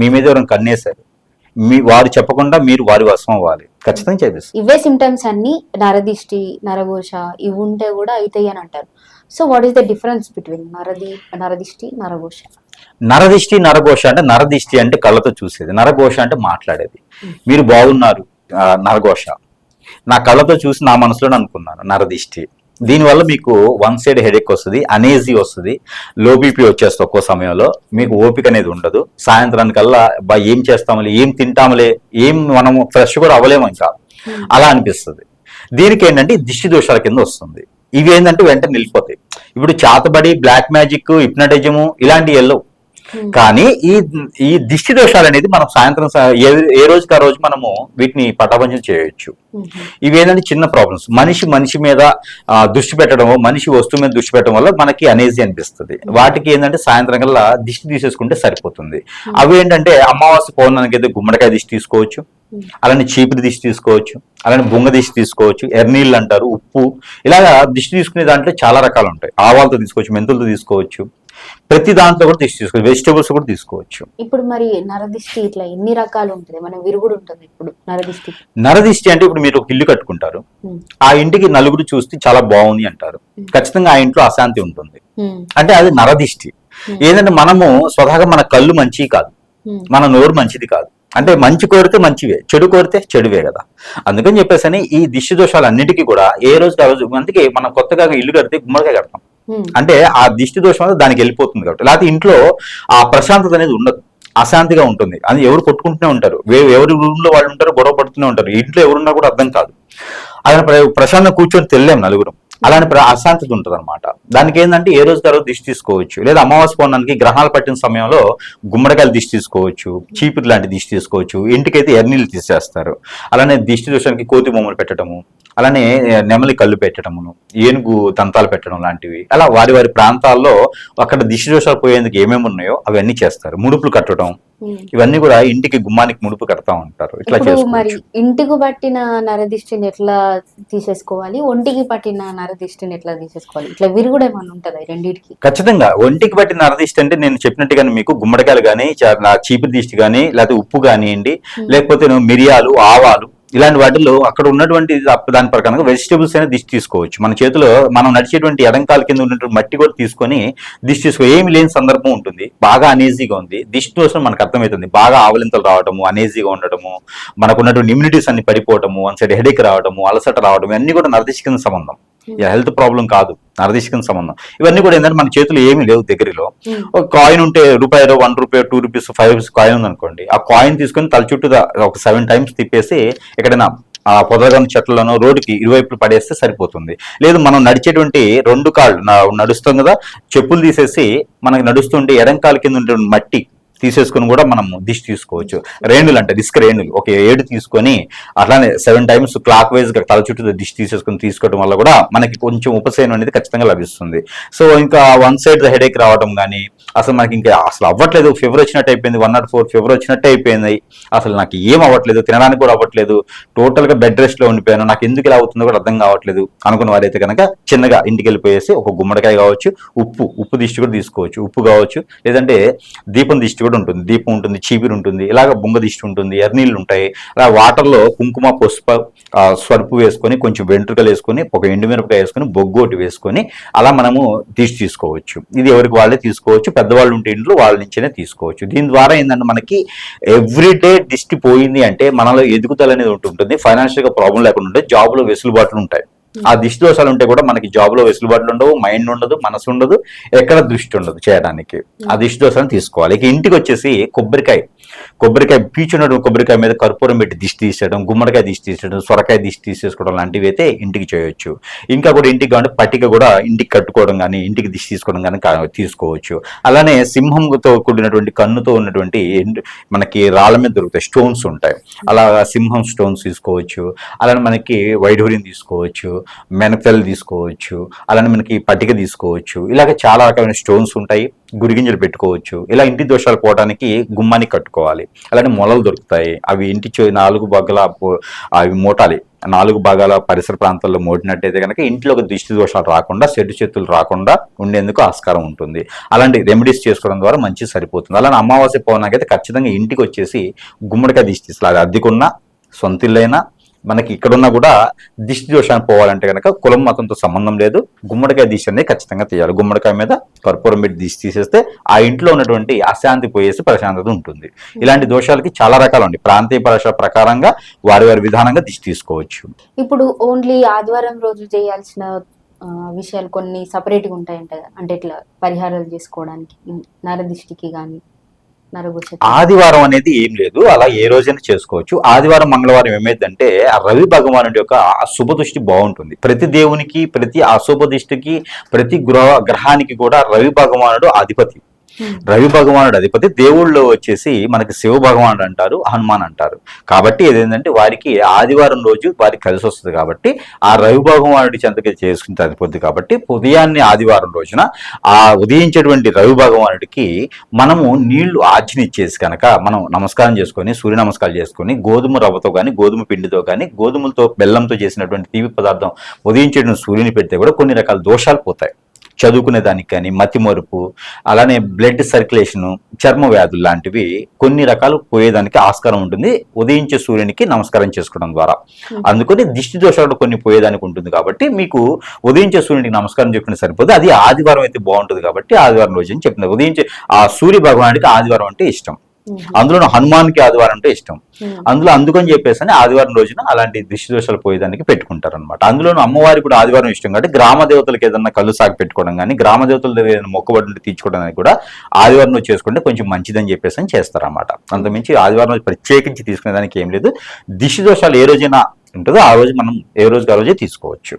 మీ మీద ఎవరైనా కన్నేశారు మీ వారు చెప్పకుండా మీరు వారి వశం అవ్వాలి. ఖచ్చితంగా చేపిస్తారు ఇవే సిమ్టమ్స్ అన్ని నరదిష్టి నరఘోష ఇవి ఉంటే కూడా అవుతాయి అని అంటారు. So what is the difference between నరది నరదిష్టి నరఘోష? నరదిష్టి నరఘోష అంటే నరదిష్టి అంటే కళ్ళతో చూసేది. నరఘోష అంటే మాట్లాడేది. మీరు బాగున్నారు నరఘోష. నా కళ్ళతో చూసి నా మనసులో అనుకున్నాను నరదిష్టి. దీనివల్ల మీకు వన్ సైడ్ హెడేక్ వస్తుంది అనేజీ వస్తుంది లో బీపీ వచ్చేస్తుంది ఒక్కో సమయంలో. మీకు ఓపిక అనేది ఉండదు. సాయంత్రానికల్లా బా ఏం చేస్తాములే ఏం తింటాములే ఏం మనము ఫ్రెష్ కూడా అవ్వలేము ఇంకా. అలా అనిపిస్తుంది. దీనికి ఏంటంటే దిష్టి దోషాల కింద వస్తుంది. ఇవి ఏంటంటే వెంటనే నిలిపోతాయి. ఇప్పుడు చాతబడి బ్లాక్ మ్యాజిక్ హిప్నటిజము ఇలాంటి వెళ్ళవు కానీ ఈ ఈ దిష్టి దోషాలు అనేది మనం సాయంత్రం ఏ రోజుకి ఆ రోజు మనము వీటిని పటాపంచం చేయొచ్చు. ఇవి ఏంటంటే చిన్న ప్రాబ్లమ్స్ మనిషి మనిషి మీద దృష్టి పెట్టడం మనిషి వస్తువు మీద దృష్టి పెట్టడం వల్ల మనకి అనేజీ అనిపిస్తుంది. వాటికి ఏంటంటే సాయంత్రం కల్లా దిష్టి తీసేసుకుంటే సరిపోతుంది. అవి ఏంటంటే అమావాస్య పౌర్ణానికి అయితే గుమ్మడికాయ దిష్టి తీసుకోవచ్చు. అలానే చీపురు దిష్టి తీసుకోవచ్చు. అలానే బొంగ దిష్టి తీసుకోవచ్చు. ఎర్నీళ్ళు అంటారు ఉప్పు. ఇలాగా దిష్టి తీసుకునే దాంట్లో చాలా రకాలు ఉంటాయి. ఆవాలతో తీసుకోవచ్చు మెంతులతో తీసుకోవచ్చు. ప్రతి దాంట్లో కూడా దిష్టి తీసుకోవచ్చు వెజిటేబుల్స్ కూడా తీసుకోవచ్చు. ఇప్పుడు మరి నరదిష్టి ఇట్లా ఎన్ని రకాలు ఉంటుంది? మన విరుగుడు ఉంటుంది ఇప్పుడు నరదిష్టి. నరదిష్టి అంటే ఇప్పుడు మీరు ఒక ఇల్లు కట్టుకుంటారు. ఆ ఇంటికి నలుగురు చూస్తే చాలా బాగుంది అంటారు. ఖచ్చితంగా ఆ ఇంట్లో అశాంతి ఉంటుంది. అంటే అది నరదిష్టి. ఏంటంటే మనము స్వతహాగా మన కళ్ళు మంచివి కాదు. మన నోరు మంచిది కాదు. అంటే మంచి కోరితే మంచివే చెడు కోరితే చెడువే కదా. అందుకని చెప్పేసి ఈ దిష్టి దోషాలు అన్నిటికీ కూడా ఏ రోజు ఆ రోజు అందుకే మనం కొత్తగా ఇల్లు కడితే గుమ్మడికాయ కడతాం. అంటే ఆ దిష్టి దోషం అనేది దానికి వెళ్ళిపోతుంది కాబట్టి. లేకపోతే ఇంట్లో ఆ ప్రశాంతత అనేది ఉండదు. అశాంతిగా ఉంటుంది. అది ఎవరు కొట్టుకుంటూనే ఉంటారు. ఎవరి రూమ్లో వాళ్ళు ఉంటారు గొడవ పడుతూనే ఉంటారు. ఇంట్లో ఎవరున్నా కూడా అర్థం కాదు. అలా ప్రశాంతం ప్రశాంతంగా కూర్చొని తెల్లేం నలుగురం. అలానే ప్ర- అశాంతత ఉంటుంది అనమాట దానికి ఏంటంటే ఏ రోజు గారు దిష్టి తీసుకోవచ్చు. లేదా అమావాస్య పౌర్ణానికి గ్రహాలు పట్టిన సమయంలో గుమ్మడికాయలు దిష్టి తీసుకోవచ్చు. చీపురు లాంటి దిష్టి తీసుకోవచ్చు. ఇంటికైతే ఎర్నీళ్ళు తీసేస్తారు. అలానే దిష్టి దోషానికి కోతి బొమ్మలు పెట్టడము. అలానే నెమలి కళ్ళు పెట్టడమును ఏనుగు దంతాలు పెట్టడం లాంటివి. అలా వారి వారి ప్రాంతాల్లో అక్కడ దిష్టి దోషాలు పోయేందుకు ఏమేమి ఉన్నాయో అవన్నీ చేస్తారు. ముడుపులు కట్టడం. ఇవన్నీ కూడా ఇంటికి గుమ్మానికి ముడుపు కడతా ఉంటారు. ఇట్లా మరి ఇంటికి పట్టిన నరదిష్టిని ఎట్లా తీసేసుకోవాలి? ఒంటికి పట్టిన నరదిష్టిని ఎట్లా తీసేసుకోవాలి? ఇట్లా విరుగుడు ఏమైనా ఉంటుందా రెండింటికి? ఖచ్చితంగా. ఒంటికి పట్టిన నరదిష్టి అంటే నేను చెప్పినట్టుగానే మీకు గుమ్మడికాయలు కానీ చీపురు దిష్టి కానీ లేకపోతే ఉప్పు కానివ్వండి లేకపోతే మిరియాలు ఆవాలు ఇలాంటి వాటిల్లో అక్కడ ఉన్నటువంటి దాని ప్రకారంగా వెజిటేబుల్స్ అయినా దిష్టి తీసుకోవచ్చు. మన చేతిలో మనం నడిచేటువంటి ఎడంకాల కింద ఉన్నటువంటి మట్టి కూడా తీసుకొని దిష్టి తీసుకో ఏమి లేని సందర్భం ఉంటుంది. బాగా అనేజీగా ఉంది. దిష్టి దోషం మనకు అర్థమవుతుంది. బాగా ఆవలింతలు రావడము అనీజీగా ఉండడము మనకు ఉన్నటువంటి ఇమ్యూనిటీస్ అన్ని పడిపోవటము వన్ సైడ్ హెడేక్ రావడము అలసట రావడం ఇవన్నీ కూడా నరదిష్టి కింద సంబంధం. హెల్త్ ప్రాబ్లం కాదు నరదిష్టి కింద సంబంధం. ఇవన్నీ కూడా ఏంటంటే మన చేతులు ఏమీ లేవు దగ్గరలో. ఒక కాయిన్ ఉంటే రూపాయి వన్ రూపాయి two rupees five rupees coin ఉంది అనుకోండి ఆ కాయిన్ తీసుకొని తల చుట్టూ ఒక సెవెన్ టైమ్స్ తిప్పేసి ఎక్కడైనా ఆ పొదగని చెట్లలోనో రోడ్డుకి ఇరువైపులు పడేస్తే సరిపోతుంది. లేదు మనం నడిచేటువంటి రెండు కాళ్ళు నడుస్తాం కదా చెప్పులు తీసేసి మనకి నడుస్తుంటే ఎడంకాల కింద ఉండే మట్టి తీసేసుకుని కూడా మనం దిష్టి తీసుకోవచ్చు. రేణులు అంటే రిస్క్ రేణులు. ఒక ఏడు తీసుకొని అట్లానే సెవెన్ టైమ్స్ క్లాక్ వైజ్గా తల చుట్టూ దిష్టి తీసేసుకుని తీసుకోవడం వల్ల కూడా మనకి కొంచెం ఉపశమనం అనేది ఖచ్చితంగా లభిస్తుంది. సో ఇంకా వన్ సైడ్ హెడేక్ రావడం కానీ అసలు మనకి ఇంకా అసలు అవ్వట్లేదు. ఫీవర్ వచ్చినట్టు అయిపోయింది. వన్ నాట్ ఫోర్ ఫీవర్ వచ్చినట్టు అయిపోయింది. అసలు నాకు ఏం అవ్వట్లేదు. తినడానికి కూడా అవ్వట్లేదు. టోటల్గా బెడ్ రెస్ట్లో ఉండిపోయాను. నాకు ఎందుకు ఇలా అవుతుందో కూడా అర్థం కావట్లేదు. అనుకున్న వారైతే కనుక చిన్నగా ఇంటికి వెళ్ళిపోయేసి ఒక గుమ్మడికాయ కావచ్చు ఉప్పు ఉప్పు దిష్టి కూడా తీసుకోవచ్చు. ఉప్పు కావచ్చు. లేదంటే దీపం దిష్టి కూడా ఉంటుంది. దీపం ఉంటుంది చీపిరి ఉంటుంది. ఇలాగ బొంగ దిష్టి ఉంటుంది. ఎర్నీళ్ళు ఉంటాయి. అలా వాటర్లో కుంకుమ పసుప ఆ, స్వరుపు వేసుకొని కొంచెం వెంట్రుకలు వేసుకొని ఒక ఎండుమిరపకాయ వేసుకొని బొగ్గోటి వేసుకొని అలా మనము దిష్టి తీసుకోవచ్చు. ఇది ఎవరికి వాళ్ళే తీసుకోవచ్చు. పెద్దవాళ్ళు ఉంటే ఇంట్లో వాళ్ళ నుంచేనే తీసుకోవచ్చు. దీని ద్వారా ఏంటంటే మనకి ఎవ్రీడే దిష్టి పోయింది అంటే మనలో ఎదుగుదల అనేది ఉంటుంటుంది. ఫైనాన్షియల్గా ప్రాబ్లం లేకుండా ఉంటే జాబ్లో వెసులుబాట్లు ఉంటాయి. ఆ దిష్టి దోషాలు ఉంటే కూడా మనకి జాబ్లో వెసులుబాట్లు ఉండవు మైండ్ ఉండదు మనసు ఉండదు ఎక్కడ దృష్టి ఉండదు చేయడానికి ఆ దిష్టి దోషాలను తీసుకోవాలి. ఇక ఇంటికి వచ్చేసి కొబ్బరికాయ కొబ్బరికాయ పీచున్న కొబ్బరికాయ మీద కర్పూరం పెట్టి దిష్టి తీసేయడం గుమ్మడికాయ దిష్టి తీసేయడం సొరకాయ దిష్టి తీసేసుకోవడం లాంటివి అయితే ఇంటికి చేయొచ్చు. ఇంకా కూడా ఇంటికి కావాలంటే పట్టిక కూడా ఇంటికి కట్టుకోవడం కానీ ఇంటికి దిష్టి తీసుకోవడం కానీ తీసుకోవచ్చు. అలానే సింహంతో కూడినటువంటి కన్నుతో ఉన్నటువంటి మనకి రాళ్ళ మీద దొరుకుతాయి స్టోన్స్ ఉంటాయి. అలా సింహం స్టోన్స్ తీసుకోవచ్చు. అలానే మనకి వైఢూర్యం తీసుకోవచ్చు. మెనకలు తీసుకోవచ్చు అలానే మనకి పట్టిక తీసుకోవచ్చు ఇలాగ చాలా రకమైన స్టోన్స్ ఉంటాయి గురిగింజలు పెట్టుకోవచ్చు ఇలా ఇంటి దోషాలు పోవడానికి గుమ్మానికి కట్టుకోవాలి అలానే మొలలు దొరుకుతాయి అవి ఇంటి నాలుగు బగ్గల అవి మూటాలి నాలుగు భాగాల పరిసర ప్రాంతాల్లో మోడినట్టయితే కనుక ఇంట్లో ఒక దిష్టి దోషాలు రాకుండా చెట్టు చేతులు రాకుండా ఉండేందుకు ఆస్కారం ఉంటుంది అలాంటి రెమెడీస్ చేసుకోవడం ద్వారా మంచి సరిపోతుంది అలానే అమావాస్య పౌర్ణానికి అయితే ఖచ్చితంగా ఇంటికి వచ్చేసి గుమ్మడికాయ దిష్టి తీసుకోవాలి. అది అద్దెకున్న సొంతిల్లైనా మనకి ఇక్కడున్నా కూడా దిష్టి దోషాన్ని పోవాలంటే కనుక కులం మతంతో సంబంధం లేదు. గుమ్మడికాయ దిష్టి అనేది ఖచ్చితంగా తీయాలి. గుమ్మడికాయ మీద కర్పూరం పెట్టి దిష్టి తీసేస్తే ఆ ఇంట్లో ఉన్నటువంటి అశాంతి పోయేసి ప్రశాంతత ఉంటుంది. ఇలాంటి దోషాలకి చాలా రకాలు ఉన్నాయి ప్రాంతీయ భాష ప్రకారంగా వారి వారి విధానంగా దిష్టి తీసుకోవచ్చు. ఇప్పుడు ఓన్లీ ఆదివారం రోజు చేయాల్సిన విషయాలు కొన్ని సపరేట్గా ఉంటాయంట అంటే ఇట్లా పరిహారాలు చేసుకోవడానికి నరదిష్టికి కానీ ఆదివారం అనేది ఏం లేదు అలా ఏ రోజైనా చేసుకోవచ్చు. ఆదివారం మంగళవారం ఏమైందంటే ఆ రవి భగవానుడి యొక్క శుభ దృష్టి బాగుంటుంది. ప్రతి దేవునికి ప్రతి అశుభ దృష్టికి ప్రతి గ్రహ గ్రహానికి కూడా రవి భగవానుడు అధిపతి Hmm. రవి భగవానుడు అధిపతి దేవుళ్ళు వచ్చేసి మనకి శివ భగవానుడు అంటారు హనుమాన్ అంటారు. కాబట్టి ఏదేంటంటే వారికి ఆదివారం రోజు వారికి కలిసి వస్తుంది కాబట్టి ఆ రవి భగవానుడి చెంతకి చేసుకుని అధిపతి కాబట్టి ఉదయాన్నే ఆదివారం రోజున ఆ ఉదయించేటువంటి రవి భగవానుడికి మనము నీళ్ళు ఆజ్ఞనిచ్చేసి కనుక మనం నమస్కారం చేసుకొని సూర్య నమస్కారం చేసుకొని గోధుమ రవ్వతో కానీ గోధుమ పిండితో కానీ గోధుమలతో బెల్లంతో చేసినటువంటి తీపి పదార్థం ఉదయించేటువంటి సూర్యుని పెడితే కూడా కొన్ని రకాల దోషాలు పోతాయి. చదువుకునే దానికి కానీ మతిమరుపు అలానే బ్లడ్ సర్క్యులేషన్ చర్మ వ్యాధులు లాంటివి కొన్ని రకాలు పోయేదానికి ఆస్కారం ఉంటుంది. ఉదయించే సూర్యునికి నమస్కారం చేసుకోవడం ద్వారా. అందుకని దిష్టి దోషాలు కొన్ని పోయేదానికి ఉంటుంది కాబట్టి మీకు ఉదయించే సూర్యునికి నమస్కారం చెప్పిన సరిపోతే అది ఆదివారం అయితే బాగుంటుంది కాబట్టి ఆదివారం రోజు అని చెప్పింది ఉదయించే ఆ సూర్య భగవానుడికి ఆదివారం అంటే ఇష్టం. అందులో హనుమాన్కి ఆదివారం అంటే ఇష్టం. అందులో అందుకని చెప్పేసి అని ఆదివారం రోజున అలాంటి దిష్టి దోషాలు పోయేదానికి పెట్టుకుంటారు అనమాట అందులోనూ అమ్మవారికి కూడా ఆదివారం ఇష్టం కాబట్టి గ్రామ దేవతలకు ఏదన్నా కళ్ళు సాగు పెట్టుకోవడం కానీ గ్రామ దేవతల దగ్గర ఏదైనా మొక్కుబడి ఉంటే తీర్చుకోవడానికి కూడా ఆదివారం రోజు చేసుకుంటే కొంచెం మంచిదని చెప్పేసి అని చేస్తారన్నమాట అంతమించి ఆదివారం రోజు ప్రత్యేకించి తీసుకునే దానికి ఏం లేదు. దిష్టి దోషాలు ఏ రోజైనా ఉంటుందో ఆ రోజు మనం ఏ రోజుకి ఆ రోజే తీసుకోవచ్చు.